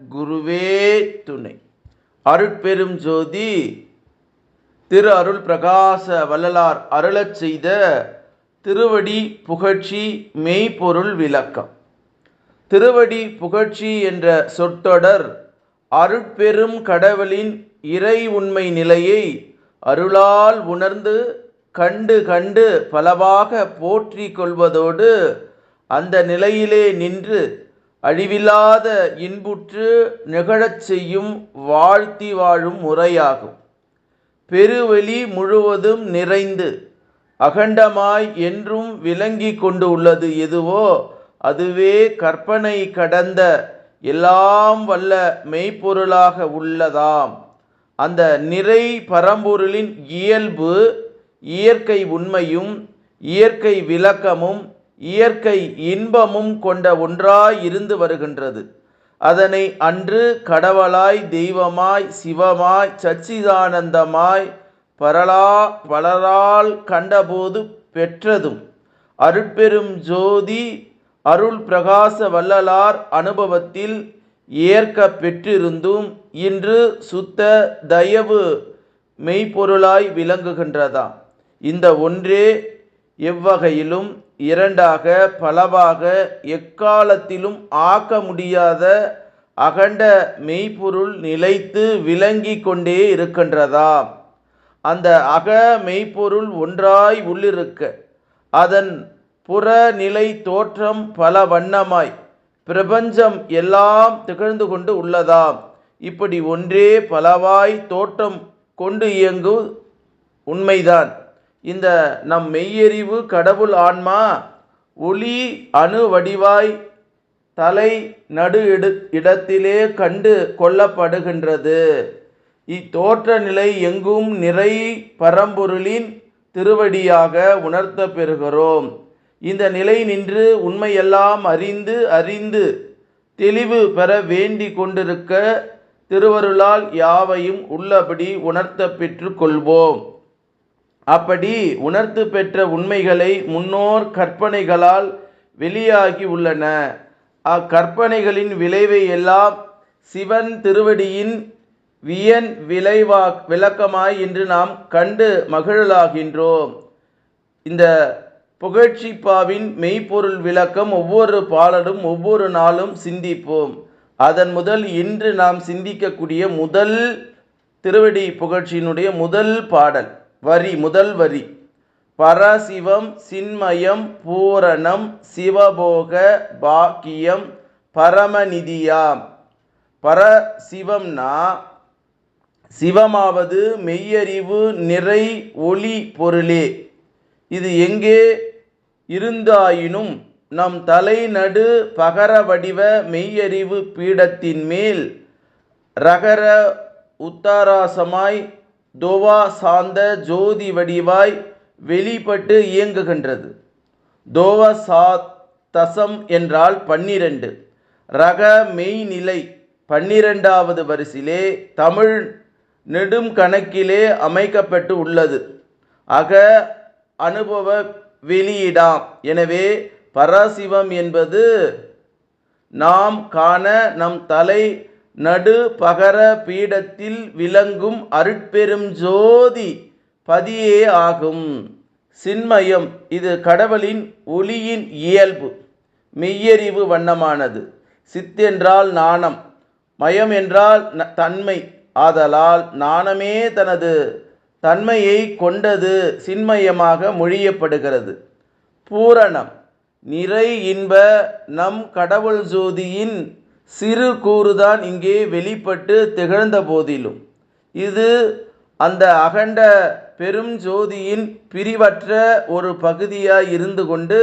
குருவே துணை. அருட்பெரும் ஜோதி திரு அருள் பிரகாச வள்ளலார் அருளச் செய்த திருவடி புகழ்ச்சி மெய்ப்பொருள் விளக்கம். திருவடி புகழ்ச்சி என்ற சொற்றொடர் அருட்பெரும் கடவுளின் இறை உண்மை நிலையை அருளால் உணர்ந்து கண்டு கண்டு பலவாக போற்றி கொள்வதோடு அந்த நிலையிலே நின்று அழிவில்லாத இன்புற்று நிகழச் செய்யும் வாழ்த்தி வாழும் முறையாகும். பெருவெளி முழுவதும் நிறைந்து அகண்டமாய் என்றும் விளங்கி கொண்டு உள்ளது எதுவோ அதுவே கற்பனை கடந்த எல்லாம் வல்ல மெய்ப்பொருளாக உள்ளதாம். அந்த நிறை பரம்பொருளின் இயல்பு இயற்கை உண்மையும் இயற்கை விளக்கமும் இயற்கை இன்பமும் கொண்ட ஒன்றாய் இருந்து வருகின்றது. அதனை அன்று கடவுளாய் தெய்வமாய் சிவமாய் சச்சிதானந்தமாய் பரலா பலரால் கண்டபோது பெற்றதும் அருட்பெரும் ஜோதி அருள் பிரகாச வள்ளலார் அனுபவத்தில் ஏற்க பெற்றிருந்தும் இன்று சுத்த தயவு மெய்ப்பொருளாய் விளங்குகின்றதாம். இந்த ஒன்றே எவ்வகையிலும் இரண்டாக பலவாக எக்காலத்திலும் ஆக்க முடியாத அகண்ட மெய்ப்பொருள் நிலைத்து விளங்கி கொண்டே இருக்கின்றதா? அந்த அக மெய்ப்பொருள் ஒன்றாய் உள்ளிருக்க அதன் புறநிலை தோற்றம் பல வண்ணமாய் பிரபஞ்சம் எல்லாம் திகழ்ந்து கொண்டு உள்ளதாம் இப்படி ஒன்றே பலவாய் தோற்றம் கொண்டு இயங்கும் உண்மைதான். இந்த நம் மெய்யறிவு கடவுள் ஆன்மா ஒளி அணு வடிவாய் தலை நடு இடு இடத்திலே கண்டு கொள்ளப்படுகின்றது. இத்தோற்ற நிலை எங்கும் நிறை பரம்பொருளின் திருவடியாக உணர்த்த பெறுகிறோம். இந்த நிலை நின்று உண்மையெல்லாம் அறிந்து அறிந்து தெளிவு பெற வேண்டி கொண்டிருக்க திருவருளால் யாவையும் உள்ளபடி உணர்த்த பெற்று கொள்வோம். அப்படி உணர்த்து பெற்ற உண்மைகளை முன்னோர் கற்பனைகளால் வெளியாகி உள்ளன. அக்கற்பனைகளின் விளைவை எல்லாம் சிவன் திருவடியின் வியன் விளைவா விளக்கமாய் இன்று நாம் கண்டு மகிழலாகின்றோம். இந்த புகழ்ச்சிப்பாவின் மெய்ப்பொருள் விளக்கம் ஒவ்வொரு பாடலும் ஒவ்வொரு நாளும் சிந்திப்போம். அதன் முதல் இன்று நாம் சிந்திக்கக்கூடிய முதல் திருவடி புகழ்ச்சியினுடைய முதல் பாடல். வரி முதல் வரி. பரசிவம் சின்மயம் பூரணம் சிவபோக பாக்கியம் பரமநிதியாம். பரசிவம்னா சிவமாவது மெய்யறிவு நிறை ஒளி பொருளே. இது எங்கே இருந்தாயினும் நம் தலைநடு பகர வடிவ மெய்யறிவு பீடத்தின் மேல் ரகர உத்தாராசமாய் தோவா சார்ந்த ஜோதி வடிவாய் வெளிப்பட்டு இயங்குகின்றது. தோவ சா தசம் என்றால் பன்னிரண்டு. ரக மெய்நிலை பன்னிரெண்டாவது வரிசிலே தமிழ் நெடும் கணக்கிலே அமைக்கப்பட்டு உள்ளது. அக அனுபவ வெளியிடாம். எனவே பரசிவம் என்பது நாம் காண நம் தலை நடு பகர பீடத்தில் விளங்கும் அருட்பெரும் ஜோதி பதியே ஆகும். சின்மயம் இது கடவுளின் ஒளியின் இயல்பு. மெய்யறிவு வண்ணமானது. சித்தென்றால் நாணம் மயம் என்றால் தன்மை. ஆதலால் நாணமே தனது தன்மையை கொண்டது சின்மயமாக மொழியப்படுகிறது. பூரணம். நிறை இன்ப நம் கடவுள் ஜோதியின் சிறு கூறுதான் இங்கே வெளிப்பட்டு திகழ்ந்த போதிலும். இது அந்த அகண்ட பெரும் ஜோதியின் பிரிவற்ற ஒரு பகுதியாய் இருந்து கொண்டு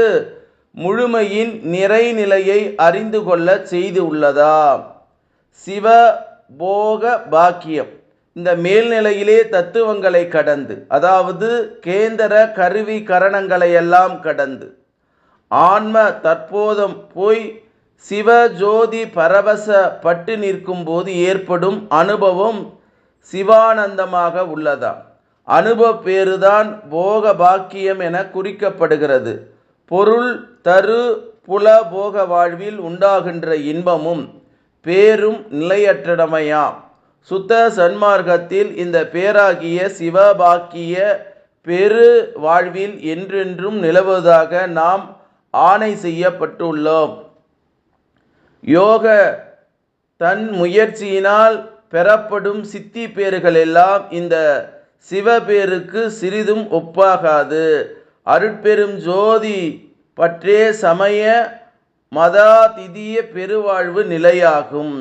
முழுமையின் நிறைநிலையை அறிந்து கொள்ள செய்து உள்ளதா? சிவ போக பாக்கியம். இந்த மேல்நிலையிலே தத்துவங்களை கடந்து அதாவது கேந்திர கருவி கரணங்களை எல்லாம் கடந்து ஆன்ம தற்போதம் போய் சிவஜோதி பரவச பட்டு நிற்கும் போது ஏற்படும் அனுபவம் சிவானந்தமாக உள்ளதாம் அனுபவ பேருதான் போக பாக்கியம் என குறிக்கப்படுகிறது. பொருள் தரு புல போக வாழ்வில் உண்டாகின்ற இன்பமும் பேரும் நிலையற்றடமையாம் சுத்த சன்மார்க்கத்தில் இந்த பேராகிய சிவபாக்கிய பெரு வாழ்வில் என்றென்றும் நிலவுவதாக நாம் ஆணை செய்யப்பட்டுள்ளோம். யோக தன் முயற்சியினால் பெறப்படும் சித்தி பேறுகளெல்லாம் இந்த சிவபேருக்கு சிறிதும் ஒப்பாகாது. அருட்பெரும் ஜோதி பற்றே சமய மதாதிதிய பெருவாழ்வு நிலையாகும்.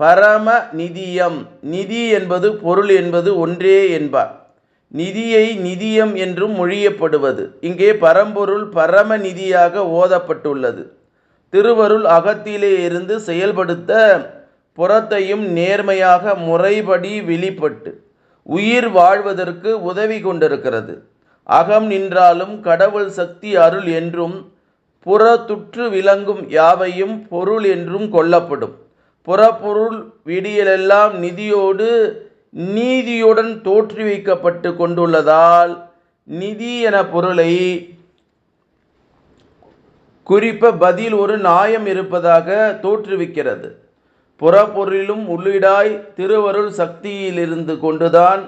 பரம நிதியம் நிதி என்பது பொருள் என்பது ஒன்றே என்பார் நிதியை நிதியம் என்றும் மொழியப்படுவது. இங்கே பரம்பொருள் பரம நிதியாக ஓதப்பட்டுள்ளது. திருவருள் அகத்திலே இருந்து செயல்படுத்த புறத்தையும் நேர்மையாக முறைப்படி வெளிப்பட்டு உயிர் வாழ்வதற்கு உதவி கொண்டிருக்கிறது. அகம் நின்றாலும் கடவுள் சக்தி அருள் என்றும் புறத்துற்று விளங்கும் யாவையும் பொருள் என்றும் கொள்ளப்படும். புறப்பொருள் விடியலெல்லாம் நிதியோடு நீதியுடன் தோற்றுவிக்கப்பட்டு கொண்டுள்ளதால் நிதி என பொருளை குறிப்ப பதில் ஒரு நாயம் இருப்பதாக தோற்றுவிக்கிறது. புறப்பொருளிலும் உள்ளிடாய் திருவருள் சக்தியிலிருந்து கொண்டுதான்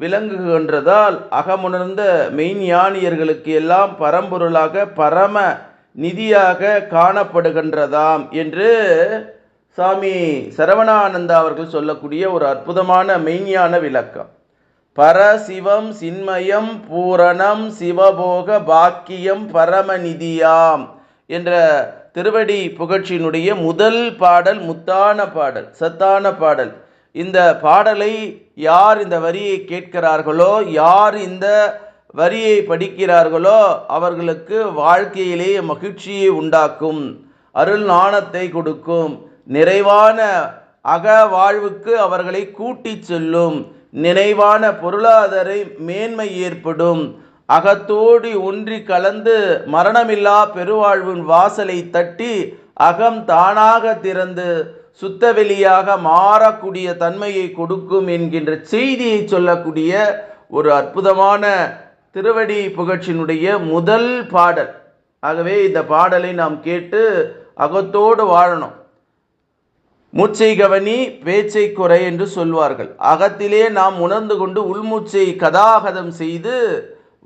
விளங்குகின்றதால் அகமுணர்ந்த மெய்ஞானியர்களுக்கு எல்லாம் பரம்பொருளாக பரம நிதியாக காணப்படுகின்றதாம் என்று சாமி சரவணானந்தா அவர்கள் சொல்லக்கூடிய ஒரு அற்புதமான மெய்ஞான விளக்கம். பரசிவம் சின்மயம் பூரணம் சிவபோக பாக்கியம் பரமநிதியாம் என்ற திருவடி புகழ்ச்சியினுடைய முதல் பாடல் முத்தான பாடல் சத்தான பாடல். இந்த பாடலை யார் இந்த வரியை கேட்கிறார்களோ யார் இந்த வரியை படிக்கிறார்களோ அவர்களுக்கு வாழ்க்கையிலே மகிழ்ச்சியை உண்டாக்கும் அருள் நாணத்தை கொடுக்கும் நிறைவான அக வாழ்வுக்கு அவர்களை கூட்டிச் செல்லும் நினைவான பொருளாதார மேன்மை ஏற்படும் அகத்தோடு ஒன்றி கலந்து மரணமில்லா பெருவாழ்வின் வாசலை தட்டி அகம் தானாக திறந்து சுத்தவெளியாக மாறக்கூடிய தன்மையை கொடுக்கும் என்கின்ற செய்தியை சொல்லக்கூடிய ஒரு அற்புதமான திருவடி புகழ்ச்சியினுடைய முதல் பாடல். ஆகவே இந்த பாடலை நாம் கேட்டு அகத்தோடு வாழணும். மூச்சை கவனி பேச்சை குறை என்று சொல்வார்கள். அகத்திலே நாம் உணர்ந்து கொண்டு உள்மூச்சை கதாகதம் செய்து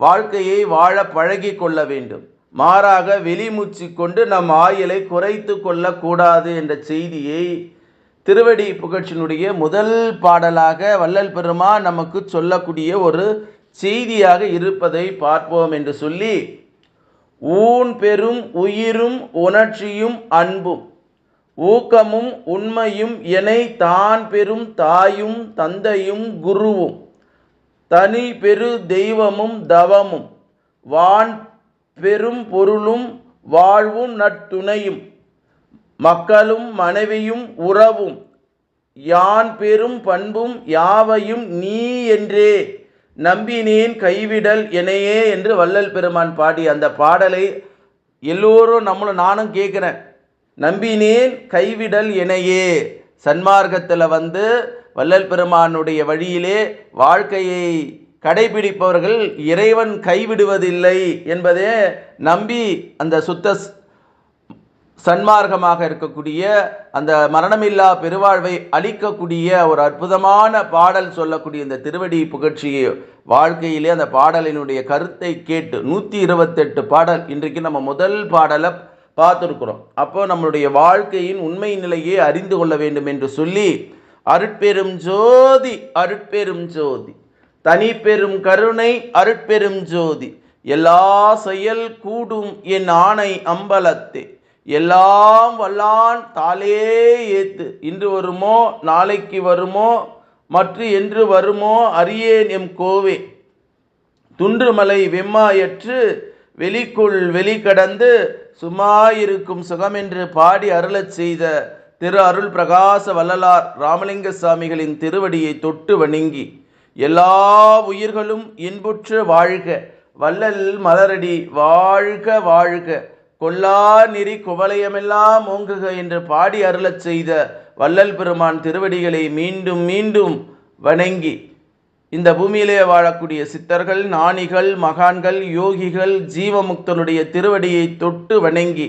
வாழ்க்கையை வாழ பழகி கொள்ள வேண்டும். மாறாக வெளிமூச்சு கொண்டு நம் ஆயுளை குறைத்து கொள்ளக்கூடாது என்ற செய்தியை திருவடி புகழ்ச்சியினுடைய முதல் பாடலாக வள்ளல் பெருமா நமக்கு சொல்லக்கூடிய ஒரு செய்தியாக இருப்பதை பார்ப்போம் என்று சொல்லி ஊன் பெரும் உயிரும் உணர்ச்சியும் அன்பும் ஊக்கமும் உண்மையும் என தான் பெரும் தாயும் தந்தையும் குருவும். தனி பெரு தெய்வமும் தவமும் வான் பெரும் பொருளும் வாழ்வும் நட்துணையும் மக்களும் மனைவியும் உறவும் யான் பெரும் பண்பும் யாவையும் நீ என்றே நம்பினேன் கைவிடல் எனையே என்று வள்ளல் பெருமான் பாடி அந்த பாடலை எல்லோரும் நம்மளும் நானும் கேட்குறேன். நம்பினேன் கைவிடல் எனையே சன்மார்க்கத்தில் வந்து வல்லல் பெருமானுடைய வழியிலே வாழ்க்கையை கடைபிடிப்பவர்கள் இறைவன் கைவிடுவதில்லை என்பதே நம்பி அந்த சுத்த சன்மார்க்கமாக இருக்கக்கூடிய அந்த மரணமில்லா பெருவாழ்வை அளிக்கக்கூடிய ஒரு அற்புதமான பாடல் சொல்லக்கூடிய இந்த திருவடி புகழ்ச்சியை வாழ்க்கையிலே அந்த பாடலினுடைய கருத்தை கேட்டு நூற்றி இருபத்தெட்டு பாடல் இன்றைக்கு நம்ம முதல் பாடலை பார்த்துருக்குறோம். அப்போ நம்மளுடைய வாழ்க்கையின் உண்மை நிலையை அறிந்து கொள்ள வேண்டும் என்று சொல்லி அருட்பெரும் ஜோதி அருட்பெரும் ஜோதி. தனி பெரும் கருணை அருட்பெரும் ஜோதி. எல்லா செயல் கூடும் என் ஆணை அம்பலத்தே. எல்லாம் வல்லான் தாலே ஏத்து. இன்று வருமோ நாளைக்கு வருமோ மற்ற என்று வருமோ அறியேன் எம் கோவே. துன்றுமலை வெம்மாயற்று வெளிக்குள் வெளிக்கடந்து சுமாயிருக்கும் சுகமென்று பாடி அருளச் செய்த திரு அருள் பிரகாச வள்ளலார் ராமலிங்க சாமிகளின் திருவடியை தொட்டு வணங்கி எல்லா உயிர்களும் இன்புற்று வாழ்க வள்ளல் மலரடி வாழ்க வாழ்க கொல்லா நெறி குவலயமெல்லாம் ஓங்குக என்று பாடி அருளச் செய்த வள்ளல் பெருமான் திருவடிகளை மீண்டும் மீண்டும் வணங்கி இந்த பூமியிலே வாழக்கூடிய சித்தர்கள் ஞானிகள் மகான்கள் யோகிகள் ஜீவமுக்தனுடைய திருவடியை தொட்டு வணங்கி